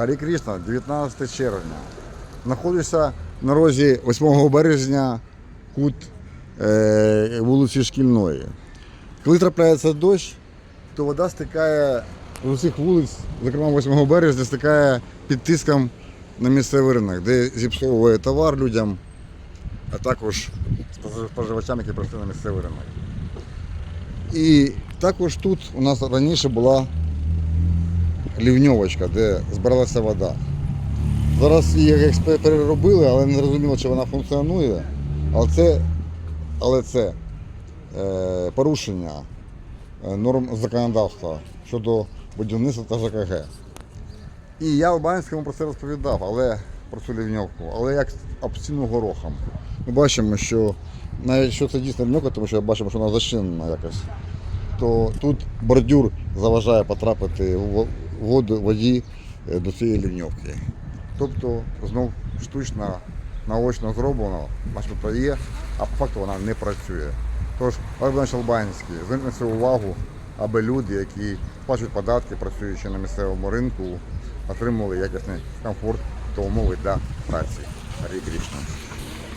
Харі Крішна, 19 червня. Знаходжуся на розі 8 березня, кут е, вулиці Шкільної. Коли трапляється дощ, то вода стикає з усіх вулиць, зокрема 8 березня, стикає під тиском на місцевий ринок, де зіпсовує товар людям, а також споживачам, які прийшли на місцевий ринок. І також тут у нас раніше була лівньовочка, де збиралася вода. Зараз її як переробили, але не зрозуміло, чи вона функціонує. Але це, але це е, порушення е, норм законодавства щодо будівництва та ЖКГ. І я в Банському про це розповідав, але про цю лівньовку, але як об стіну горохом. Ми бачимо, що навіть що це дійсно лівньовка, тому що бачимо, що вона зачинена якось, то тут бордюр заважає потрапити в воду, воді е, до цієї лівньовки. Тобто знов штучно, наочно зроблено, начебто є, а по факту вона не працює. Тож, Олег Албанський, зверніть це увагу, аби люди, які сплачують податки, працюючи на місцевому ринку, отримували якісний комфорт та умови для праці. Гарі Крішна.